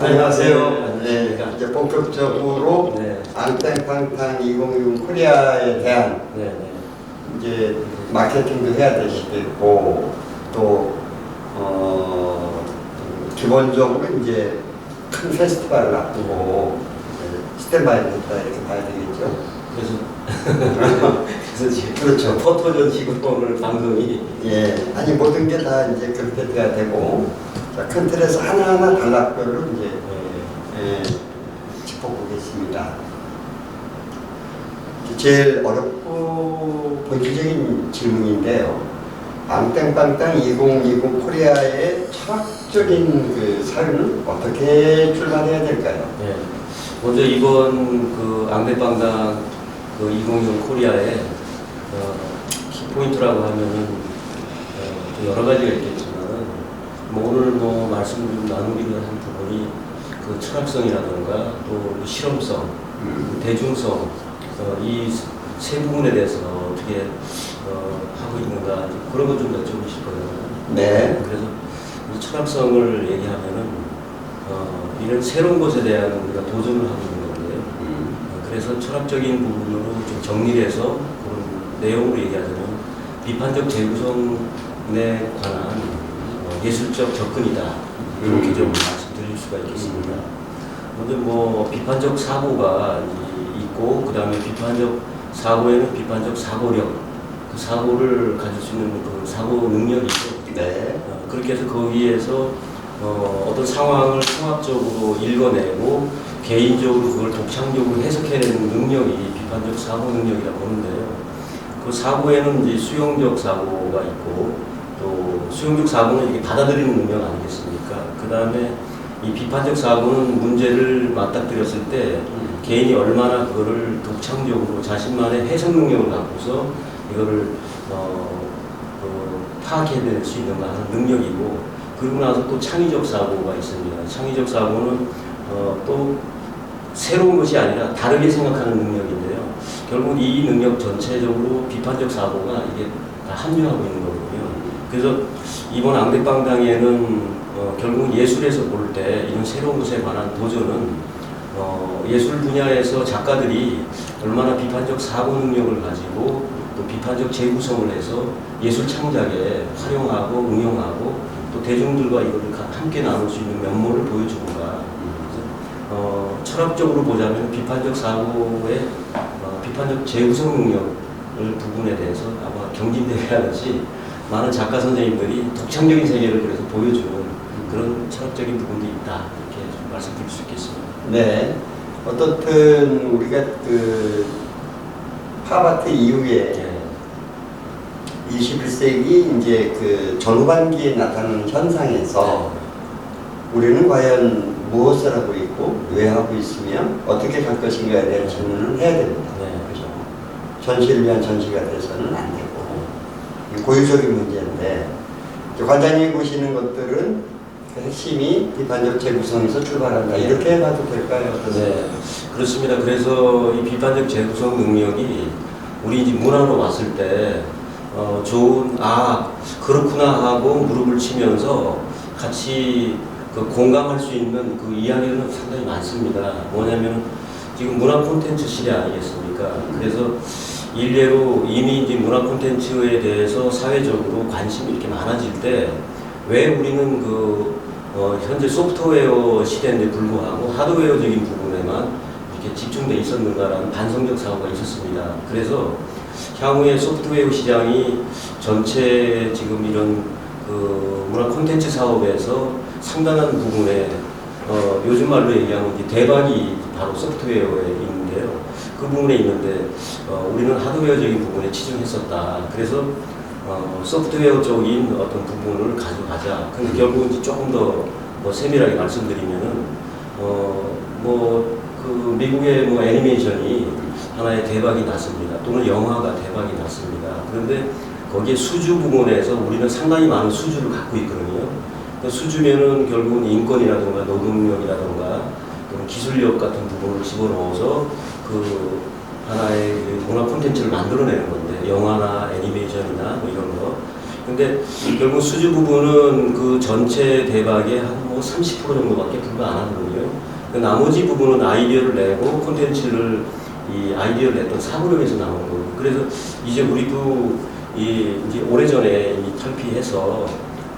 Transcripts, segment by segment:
안녕하세요. 네. 이제 본격적으로 네. 앙땅탕탕 2020 코리아에 대한 네, 네. 이제 마케팅도 해야 되시겠고 또 어, 기본적으로 이제 큰 페스티벌을 앞두고 스탠바이 됐다 이렇게 봐야 되겠죠. 그래서 그래서 지금 그렇죠. 포토전 지금 오늘 방송이 예, 아니 모든 게 다 이제 그렇게 돼야 되고 자, 큰 틀에서 하나하나 단락별로 이제 네, 예, 짚어보겠습니다. 제일 어렵고 본질적인 질문인데요. 앙땡빵땅 2020 코리아의 철학적인 그 사유는 어떻게 출발해야 될까요? 네. 먼저 이번 그 앙대빵당 그2020 코리아의 어, 키포인트라고 하면은 어, 또 여러 가지가 있겠지만 뭐 오늘 뭐 말씀 좀 나누기로 한 부분이 그 철학성이라든가 또그 실험성 음, 대중성 어, 이세 부분에 대해서 어떻게 어, 하고 있는가 그런 거좀 여쭤보실 거예요. 네. 그래서 이 철학성을 얘기하면은 어, 이런 새로운 것에 대한 우리가 도전을 하고 있는 건데요. 음, 어, 그래서 철학적인 부분으로 좀 정리해서 그런 내용으로 얘기하자면 비판적 재구성에 관한 어, 예술적 접근이다 이렇게 좀 말씀드릴 수가 있겠습니다. 먼저 뭐 비판적 사고가 이- 있고 그 다음에 비판적 사고에는 비판적 사고력 그 사고를 가질 수 있는 그 사고 능력이 있고 네. 어, 그렇게 해서 거기에서 어, 어떤 상황을 통합적으로 읽어내고 개인적으로 그걸 독창적으로 해석해내는 능력이 비판적 사고 능력이라고 하는데요. 그 사고에는 이제 수용적 사고가 있고 또 수용적 사고는 이게 받아들이는 능력 아니겠습니까? 그 다음에 이 비판적 사고는 문제를 맞닥뜨렸을 때 개인이 얼마나 그거를 독창적으로 자신만의 해석 능력을 갖고서 이거를 어, 그 파악해낼 수 있는가 하는 능력이고 그리고 나서 또 창의적 사고가 있습니다. 창의적 사고는 어, 또 새로운 것이 아니라 다르게 생각하는 능력인데요. 결국 이 능력 전체적으로 비판적 사고가 이게 다 합류하고 있는 거거든요. 그래서 이번 앙대빵당에는 어, 결국 예술에서 볼 때 이런 새로운 것에 관한 도전은 어, 예술 분야에서 작가들이 얼마나 비판적 사고 능력을 가지고 또 비판적 재구성을 해서 예술 창작에 활용하고 응용하고 또 대중들과 가- 함께 나눌 수 있는 면모를 보여주는가. 어, 철학적으로 보자면 비판적 사고의 어, 비판적 재구성 능력 을 부분에 대해서 아마 경진대회 하듯이 많은 작가 선생님들이 독창적인 세계를 그래서 보여주는 그런 철학적인 부분도 있다 이렇게 좀 말씀드릴 수 있겠습니다. 네. 어떻든 우리가 그 팝아트 이후에 예. 21세기 이제 그 전후반기에 나타나는 현상에서 우리는 과연 무엇을 하고 있고 왜 하고 있으며 어떻게 갈 것인가에 대한 질문을 해야 됩니다. 네. 그죠? 전시를 위한 전시가 돼서는 안 되고 이 고유적인 문제인데 이제 관장님이 보시는 것들은 그 핵심이 비판적 재구성에서 출발한다 이렇게 봐도 될까요? 네, 그렇습니다. 그래서 이 비판적 재구성 능력이 우리 이제 문화로 왔을 때 어, 좋은 아 그렇구나 하고 무릎을 치면서 같이 그 공감할 수 있는 그 이야기는 상당히 많습니다. 뭐냐면 지금 문화 콘텐츠 시대 아니겠습니까? 그래서 일례로 이미 이제 문화 콘텐츠에 대해서 사회적으로 관심이 이렇게 많아질 때 왜 우리는 그 어, 현재 소프트웨어 시대인데 불구하고 하드웨어적인 부분에만 이렇게 집중돼 있었는가라는 반성적 사고가 있었습니다. 그래서 향후에 소프트웨어 시장이 전체 지금 이런 그 문화 콘텐츠 사업에서 상당한 부분에 어, 요즘 말로 얘기하면 대박이 바로 소프트웨어에 있는데요. 그 부분에 있는데 어, 우리는 하드웨어적인 부분에 치중했었다. 그래서 어, 소프트웨어 쪽인 어떤 부분을 가져가자. 근데 결국은 이제 조금 더 뭐 세밀하게 말씀드리면은 어, 어뭐 그 미국의 뭐 애니메이션이 하나의 대박이 났습니다. 또는 영화가 대박이 났습니다. 그런데 거기에 수주 부분에서 우리는 상당히 많은 수주를 갖고 있거든요. 그 수주면은 결국은 인권이라든가 노동력이라든가 또는 기술력 같은 부분을 집어넣어서 그 하나의 그 문화 콘텐츠를 만들어내는 건데 영화나 애니메이션이나 뭐 이런 거 근데 결국 수주 부분은 그 전체 대박의 한 뭐 30% 정도밖에 불과 안 하거든요. 그 나머지 부분은 아이디어를 내고 콘텐츠를 이 아이디어를 냈던 사고력에서 나오는 거고. 그래서 이제 우리도 이 이제 오래전에 이 탈피해서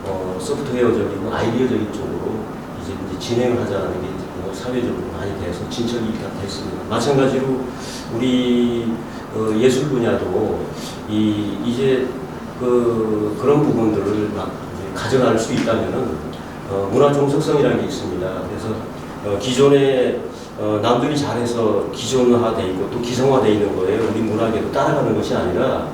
어, 소프트웨어적이고 아이디어적인 쪽으로 이제, 이제 진행을 하자는 게 사회적으로 많이 돼서 진척이 다 됐습니다. 마찬가지로 우리 어, 예술 분야도 이 이제 그 그런 부분들을 막 가져갈 수 있다면은 어, 문화 종속성이라는 게 있습니다. 그래서 어, 기존에 어, 남들이 잘해서 기존화돼 있고 또 기성화돼 있는 거예요. 우리 문화계도 따라가는 것이 아니라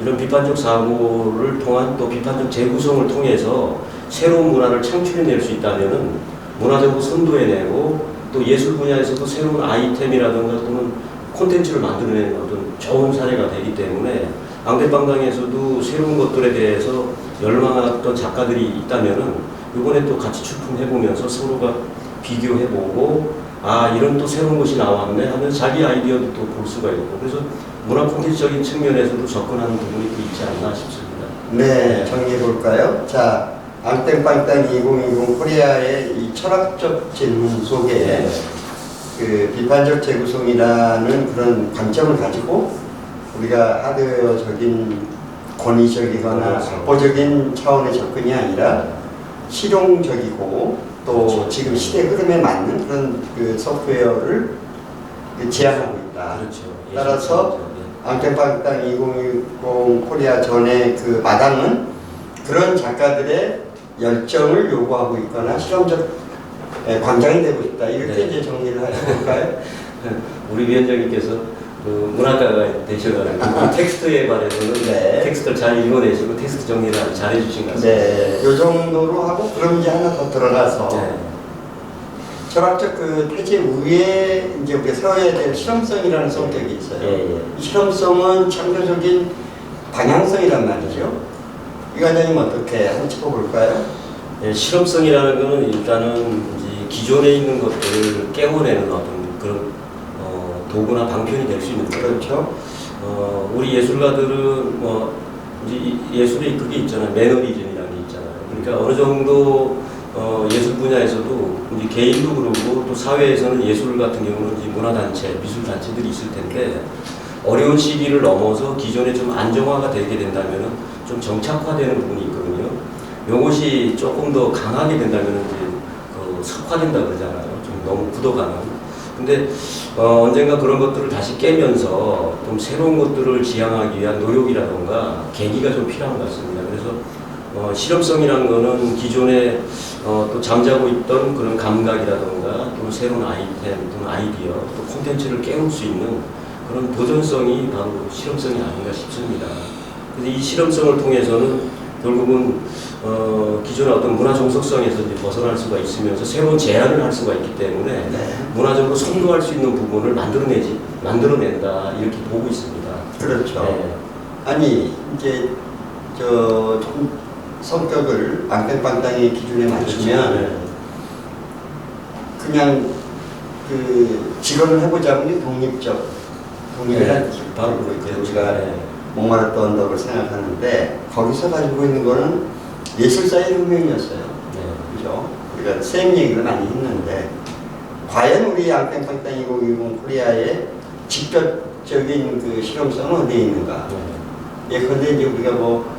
이런 비판적 사고를 통한 또 비판적 재구성을 통해서 새로운 문화를 창출해낼 수 있다면은 문화적으로 선도해내고 또 예술 분야에서도 새로운 아이템이라든가 또는 콘텐츠를 만들어내는 어떤 좋은 사례가 되기 때문에 앙대방당에서도 새로운 것들에 대해서 열망했던 작가들이 있다면은 이번에 또 같이 출품해보면서 서로가 비교해보고 아 이런 또 새로운 것이 나왔네 하면 자기 아이디어도 또 볼 수가 있고 그래서 문화 콘텐츠적인 측면에서도 접근하는 부분이 또 있지 않나 싶습니다. 네, 정리해 볼까요? 자, 앙땡빵땅 2020 코리아의 이 철학적 질문 속에 그 비판적 재구성이라는 그런 관점을 가지고 우리가 하드웨어적인 권위적이거나 그렇죠. 확보적인 차원의 접근이 아니라 실용적이고 또 그렇죠. 지금 시대 흐름에 맞는 그런 그 소프트웨어를 그 지향하고 있다. 그렇죠. 따라서 예. 앙땡빵땅 2060 코리아 전에 그 마당은 그런 작가들의 열정을 요구하고 있거나 실험적 에, 광장이 되고 싶다 이렇게 네. 이제 정리를 해볼까요? 우리 위원장님께서 그 문학가가 되셔가지고 그 텍스트에 관해서는 네. 텍스트를 잘 읽어내시고 텍스트 정리를 아주 잘해주신 것 같습니다. 네, 요 정도로 하고 그럼 이제 하나 더 들어가서 네. 철학적 그 태제 위에 이제 우리가 세워야 될 실험성이라는 성격이 있어요. 예, 예. 이 실험성은 창조적인 방향성이란 말이죠. 이 과장님 어떻게 한번 짚어볼까요? 예, 실험성이라는 것은 일단은 기존에 있는 것들을 깨워내는 어떤 그런 어, 도구나 방편이 될 수 있는 거죠. 그렇죠. 어, 우리 예술가들은 뭐 이제 이 예술에 그게 있잖아요. 매너리즘이라는 게 있잖아요. 그러니까 어느 정도 어, 예술 분야에서도 이제 개인도 그러고 또 사회에서는 예술 같은 경우는 이제 문화단체, 미술단체들이 있을 텐데 어려운 시기를 넘어서 기존에 좀 안정화가 되게 된다면은 좀 정착화되는 부분이 있거든요. 요것이 조금 더 강하게 된다면 이제 그 석화된다 그러잖아요. 좀 너무 굳어가는. 근데 어, 언젠가 그런 것들을 다시 깨면서 좀 새로운 것들을 지향하기 위한 노력이라던가 계기가 좀 필요한 것 같습니다. 그래서 어, 실험성이라는 거는 기존에 어, 또 잠자고 있던 그런 감각이라던가 또 새로운 아이템 또는 아이디어 또 콘텐츠를 깨울 수 있는 그런 도전성이 바로 실험성이 아닌가 싶습니다. 그래서 이 실험성을 통해서는 결국은 어, 기존의 어떤 문화 정석성에서 이제 벗어날 수가 있으면서 새로운 제안을 할 수가 있기 때문에 네. 문화적으로 선도할 수 있는 부분을 만들어내지 만들어낸다 이렇게 보고 있습니다. 그렇죠. 네. 아니 이제 저좀 성격을 앙땡빵땅의 기준에 맞추면 네. 그냥 그 직업을 해보자면 독립적 독립이라는 네. 바로 그렇게 우리가 네. 목마르던 언덕을 생각하는데 거기서 가지고 있는 거는 예술사의 혁명이었어요. 네. 그죠? 우리가 쌤 얘기를 많이 했는데 과연 우리 앙땡빵땅 2020 코리아의 직접적인 그 실험성은 어디에 있는가? 네. 예컨대 이제 우리가 뭐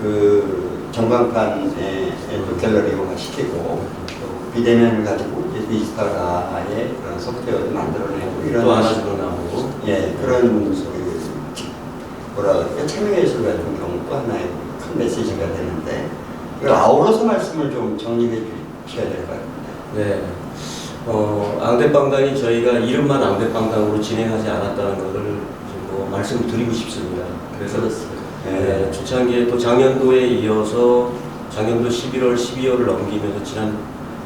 그 전광판에 또 갤러리화 시키고 또 비대면을 가지고 이제 디지털화의 그런 소프트웨어를 만들어내고 이런 또 안아주고 나오고 예 그런 그 지- 뭐라 그럴까 참여예술 같은 경우 또 하나의 큰 메시지가 되는데 이걸 아우러서 말씀을 좀 정리해 주셔야 될 것 같습니다. 네. 어, 앙대빵당이 저희가 이름만 앙대빵당으로 진행하지 않았다는 것을 좀뭐 말씀을 드리고 싶습니다. 그래서 네, 초창기에 또 작년도에 이어서 작년도 11월, 12월을 넘기면서 지난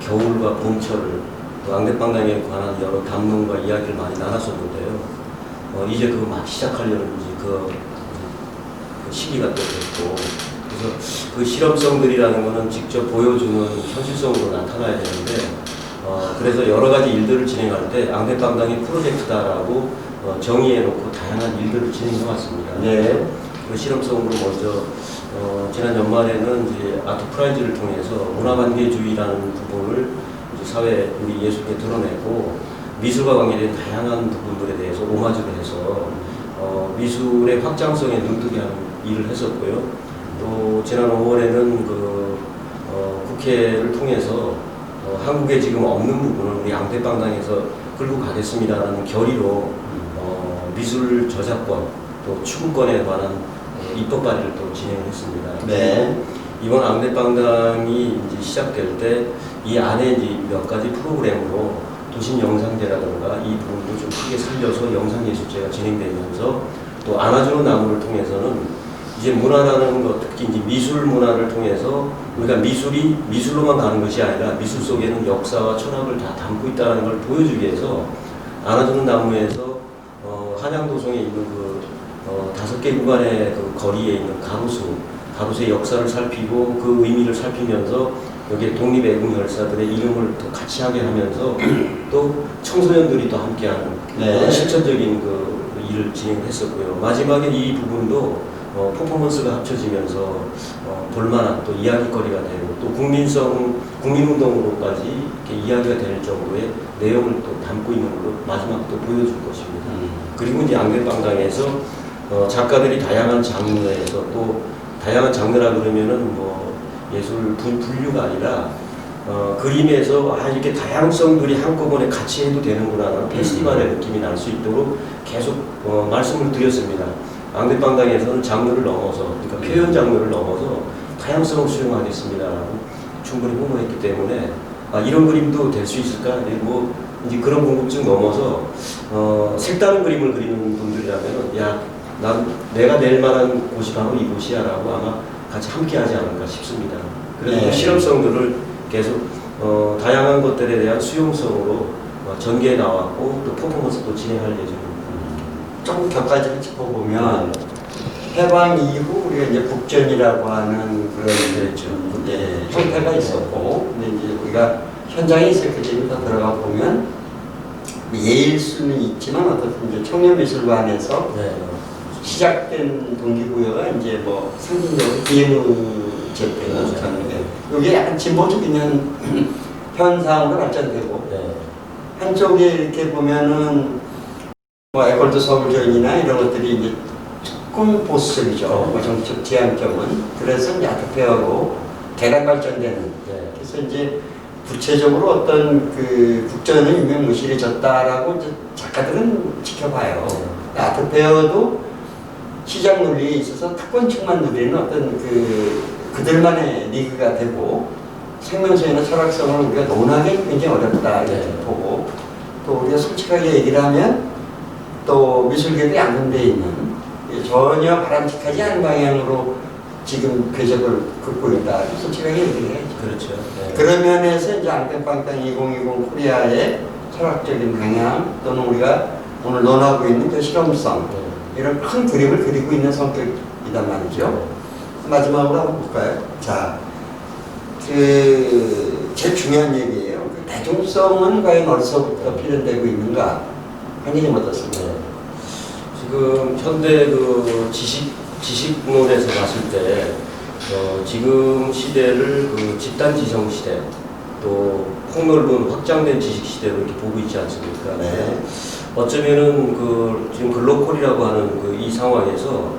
겨울과 봄철을 또 앙대빵당에 관한 여러 감동과 이야기를 많이 나눴었는데요. 어, 이제 그거 막 시작하려는 그 시기가 또 됐고 그래서 그 실험성들이라는 거는 직접 보여주는 현실성으로 나타나야 되는데 어, 그래서 여러 가지 일들을 진행할 때 앙대빵당이 프로젝트다라고 어, 정의해놓고 다양한 일들을 진행해 왔습니다. 네. 그 실험성으로 먼저 어, 지난 연말에는 이제 아트 프라이즈를 통해서 문화관계주의라는 부분을 이제 사회 우리 예술에 드러내고 미술과 관계된 다양한 부분들에 대해서 오마주를 해서 어, 미술의 확장성에 눈뜨게 하는 일을 했었고요. 또 지난 5월에는 그 어, 국회를 통해서 어, 한국에 지금 없는 부분을 우리 앙대빵당에서 끌고 가겠습니다라는 결의로 어, 미술 저작권 또 추구권에 관한 어, 입법 발의를 또 진행했습니다. 네. 이번 앙대빵당이 이제 시작될 때 이 안에 이제 몇 가지 프로그램으로 도심 영상제라든가 이 부분도 좀 크게 살려서 영상예술제가 진행되면서 또 안아주는 나무를 통해서는 이제 문화라는 것, 특히 이제 미술 문화를 통해서 우리가 미술이 미술로만 가는 것이 아니라 미술 속에는 역사와 철학을 다 담고 있다는 걸 보여주기 위해서 안아주는 나무에서 어, 한양도성에 있는 그 어, 다섯 개 구간의 그 거리에 있는 가로수, 가로수의 역사를 살피고 그 의미를 살피면서 여기에 독립애국 열사들의 이름을 또 같이 하게 하면서 또 청소년들이 또 함께하는 네. 실천적인 그 일을 진행했었고요. 마지막에 이 부분도 어, 퍼포먼스가 합쳐지면서 어, 볼만한 또 이야기거리가 되고 또 국민성 국민운동으로까지 이렇게 이야기가 될 정도의 내용을 또 담고 있는 걸로 마지막 또 보여줄 것입니다. 그리고 이제 앙대방당에서 어, 작가들이 다양한 장르에서 또 다양한 장르라 그러면은 뭐 예술 분, 분류가 아니라 어, 그림에서 아 이렇게 다양성들이 한꺼번에 같이 해도 되는구나라는 페스티벌의 느낌이 날 수 있도록 계속 어, 말씀을 드렸습니다. 앙대방당에서는 장르를 넘어서 그러니까 표현 장르를 넘어서 다양성을 수용하겠습니다라고 충분히 홍보했기 때문에 아 이런 그림도 될 수 있을까? 네, 뭐 이제 그런 궁금증 넘어서 어, 색다른 그림을 그리는 분들이라면 야난 내가 낼 만한 곳이 바로 이곳이야라고 아마 같이 함께하지 않을까 싶습니다. 그래서 네. 그 실험성들을 계속 어, 다양한 것들에 대한 수용성으로 어, 전개해 나왔고 또 퍼포먼스도 진행할 예정입니다. 조금 격가지를 짚어보면 해방 이후 우리가 이제 국전이라고 하는 그런 그랬죠. 예, 형태가 있었고 근데 이제 우리가 현장에 있을 때 지금 더 들어가 보면 예일 수는 있지만 어떻든 이제 청년미술관에서 네. 시작된 동기부여가 이제 뭐 상징적으로 비행제때 네. 이게 약간 진보적인 현, 현상으로 발전되고 네. 한쪽에 이렇게 보면은 뭐 에콜드 서울전이나 이런 것들이 이제 조금 보수적이죠. 뭐 정치적 지향점은 그래서 아트페어로 대량 발전되는. 네. 그래서 이제 구체적으로 어떤 그 국전은 유명무실해졌다라고 이제 작가들은 지켜봐요. 아트페어도 시장 논리에 있어서 특권층만 누리는 어떤 그 그들만의 리그가 되고 생명성이나 철학성을 우리가 논하기 굉장히 어렵다 이렇게 네. 보고 또 우리가 솔직하게 얘기를 하면 또 미술계도 양분되어 있는 전혀 바람직하지 않은 방향으로 지금 궤적을 긋고 있다 솔직하게 얘기를 해야죠. 그렇죠. 네. 그런 면에서 이제 앙땡빵땅 2020 코리아의 철학적인 방향 또는 우리가 오늘 논하고 있는 그 실험성 네. 이런 큰 그림을 그리고 있는 성격이단 말이죠. 마지막으로 한번 볼까요? 자, 그 제일 중요한 얘기예요. 그 대중성은 과연 어디서부터 필연되고 있는가? 한의님 어떻습니까? 네. 지금 현대 그 지식 지식론에서 봤을 때 어, 지금 시대를 그 집단 지성 시대 또 폭넓은 확장된 지식 시대로 이렇게 보고 있지 않습니까? 네. 어쩌면은 그 지금 글로컬이라고 하는 그 이 상황에서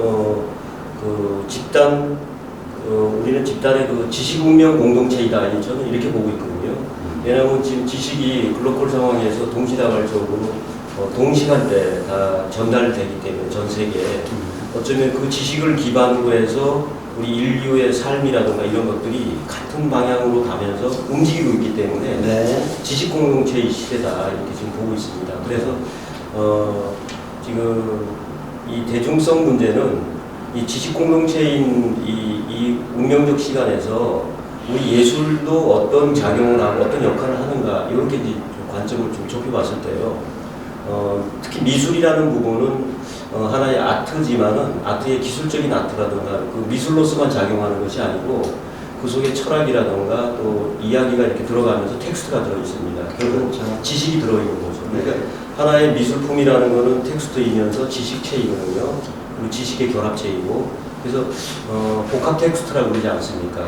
어 그 집단 어, 우리는 집단의 그 지식 운명 공동체이다 이 저는 이렇게 보고 있거든요. 왜냐하면 지금 지식이 글로컬 상황에서 동시다발적으로 어, 동시간대 다 전달되기 때문에 전 세계에 어쩌면 그 지식을 기반으로 해서 우리 인류의 삶이라든가 이런 것들이 같은 방향으로 가면서 움직이고 있기 때문에 네. 지식 공동체의 시대다 이렇게 지금 보고 있습니다. 그래서 어, 지금 이 대중성 문제는 이 지식 공동체인 이, 이 운명적 시간에서 우리 예술도 어떤 작용을 하고 어떤 역할을 하는가 이렇게 관점을 좀 좁혀봤을 때요. 어, 특히 미술이라는 부분은 어, 하나의 아트지만은 아트의 기술적인 아트라든가 그 미술로서만 작용하는 것이 아니고 그 속에 철학이라든가 또 이야기가 이렇게 들어가면서 텍스트가 들어 있습니다. 결국 그렇죠. 지식이 들어 있는 거죠. 그러니까 하나의 미술품이라는 거는 텍스트이면서 지식체이거든요. 그리고 지식의 결합체이고 그래서 어, 복합 텍스트라고 그러지 않습니까?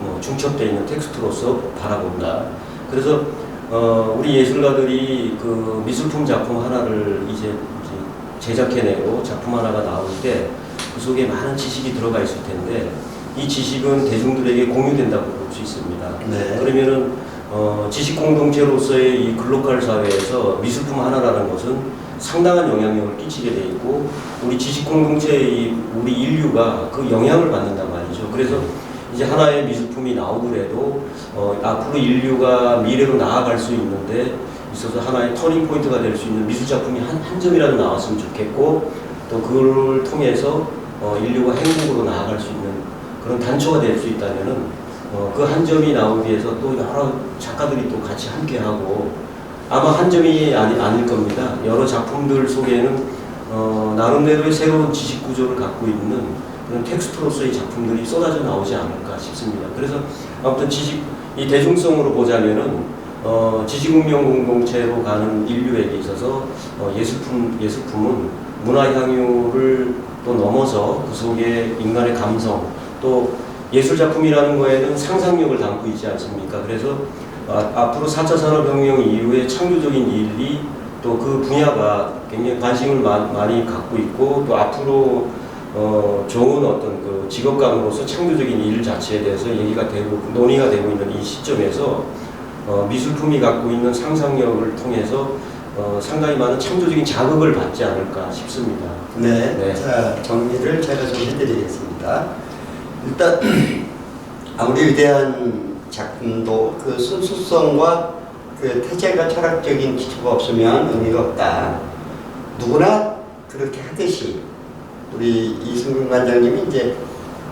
뭐 중첩되어 있는 텍스트로서 바라본다. 그래서 어, 우리 예술가들이 그 미술품 작품 하나를 이제, 이제 제작해내고 작품 하나가 나올 때 그 속에 많은 지식이 들어가 있을 텐데 이 지식은 대중들에게 공유된다고 볼 수 있습니다. 네. 그러면은 어, 지식 공동체로서의 이 글로컬 사회에서 미술품 하나라는 것은 상당한 영향력을 끼치게 돼 있고 우리 지식 공동체의 이 우리 인류가 그 영향을 받는단 말이죠. 그래서 이제 하나의 미술품이 나오더라도 어, 앞으로 인류가 미래로 나아갈 수 있는데 있어서 하나의 터닝 포인트가 될 수 있는 미술 작품이 한, 한 점이라도 나왔으면 좋겠고 또 그걸 통해서 어, 인류가 행복으로 나아갈 수 있는 그런 단초가 될 수 있다면은 어, 그 한 점이 나오기 위해서 또 여러 작가들이 또 같이 함께하고 아마 한 점이 아니, 아닐 겁니다. 여러 작품들 속에는 어, 나름대로의 새로운 지식 구조를 갖고 있는 그런 텍스트로서의 작품들이 쏟아져 나오지 않을까 싶습니다. 그래서 아무튼 지식 이 대중성으로 보자면은 어, 지식운명 공동체로 가는 인류에게 있어서 어, 예술품 예술품은 문화 향유를 또 넘어서 그 속에 인간의 감성 또 예술 작품이라는 거에는 상상력을 담고 있지 않습니까? 그래서 아, 앞으로 4차 산업혁명 이후에 창조적인 일이 또 그 분야가 굉장히 관심을 마- 많이 갖고 있고 또 앞으로 어, 좋은 어떤 그 직업감으로서 창조적인 일 자체에 대해서 얘기가 되고 논의가 되고 있는 이 시점에서 어, 미술품이 갖고 있는 상상력을 통해서 어, 상당히 많은 창조적인 자극을 받지 않을까 싶습니다. 네. 네. 자, 정리를 제가 좀 해드리겠습니다. 일단, 아무리 위대한 작품도 그 순수성과 그 태제가 철학적인 기초가 없으면 의미가 없다. 누구나 그렇게 하듯이 우리 이승근 관장님이 이제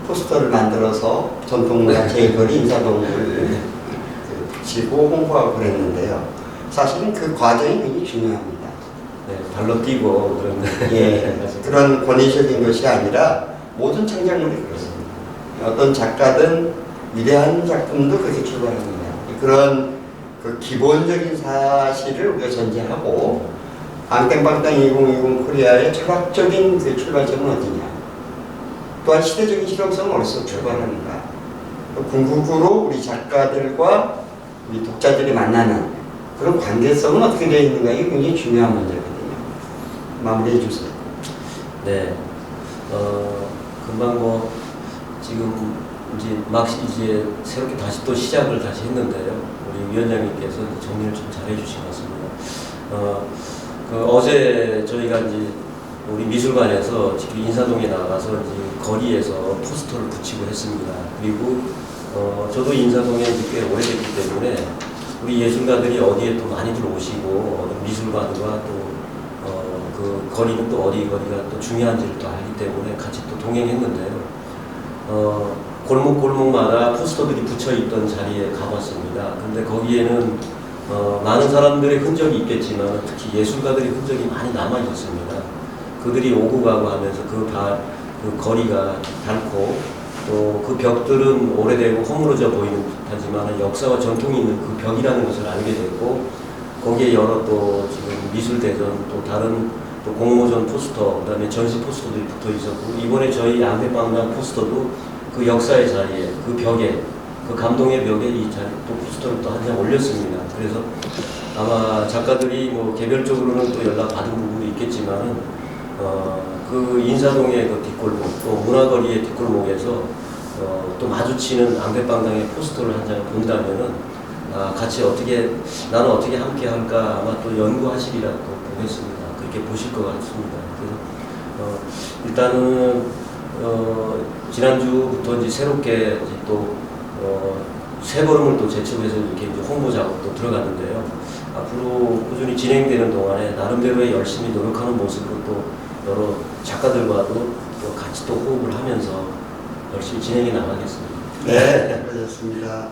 포스터를 만들어서 전통문화 제일거리 인사동을 그 붙이고 홍보하고 그랬는데요. 사실은 그 과정이 굉장히 중요합니다. 네, 발로 뛰고 그런 예, 그런 권위적인 것이 아니라 모든 창작물이 그렇습니다. 어떤 작가든 위대한 작품도 그렇게 출발합니다. 그런 그 기본적인 사실을 우리가 전제하고 앙땡방땅 2020 코리아의 철학적인 그 출발점은 어디냐? 또한 시대적인 실험성은 어디서 출발하는가? 궁극으로 우리 작가들과 우리 독자들이 만나는 그런 관계성은 어떻게 되어 있는가 이게 굉장히 중요한 문제거든요. 마무리해 주세요. 네, 어, 금방 뭐 지금 이제 막 시- 이제 새롭게 다시 또 시작을 다시 했는데요. 우리 위원장님께서 정리를 좀 잘해 주신 것 같습니다. 어, 그 어제 저희가 이제 우리 미술관에서 지금 인사동에 나가서 이제 거리에서 포스터를 붙이고 했습니다. 그리고 어, 저도 인사동에 꽤 오래됐기 때문에 우리 예술가들이 어디에 또 많이들 오시고 어느 미술관과 또 어, 그 거리는 또 어디 거리가 또 중요한지를 또 알기 때문에 같이 또 동행했는데요. 어, 골목 골목마다 포스터들이 붙여 있던 자리에 가봤습니다. 근데 거기에는 어, 많은 사람들의 흔적이 있겠지만 특히 예술가들의 흔적이 많이 남아 있었습니다. 그들이 오고 가고 하면서 그, 바, 그 거리가 닳고 또 그 벽들은 오래되고 허물어져 보이는 듯하지만 역사와 전통이 있는 그 벽이라는 것을 알게 됐고 거기에 여러 또 지금 미술대전 또 다른 또 공모전 포스터 그다음에 전시 포스터들이 붙어 있었고 이번에 저희 안대방당 포스터도 그 역사의 자리에 그 벽에 그 감동의 벽에 이 자리 또 포스터를 또 한 장 올렸습니다. 그래서 아마 작가들이 뭐 개별적으로는 또 연락 받은 부분도 있겠지만은 어그 인사동의 그 뒷골목 또 문화거리의 뒷골목에서 어, 또 마주치는 안배방당의 포스터를 한 장 본다면은 아, 같이 어떻게 나는 어떻게 함께 할까 아마 또 연구하시리라 또 보겠습니다. 그렇게 보실 것 같습니다. 그래서 어, 일단은 어, 지난주부터 이제 새롭게 이제 또 어, 세 걸음을 또 제쳐해서 이렇게 이제 홍보 작업도 들어갔는데요. 앞으로 꾸준히 진행되는 동안에 나름대로의 열심히 노력하는 모습으로 또 여러 작가들과도 또 같이 또 호흡을 하면서 열심히 진행해 나가겠습니다. 네, 그렇습니다.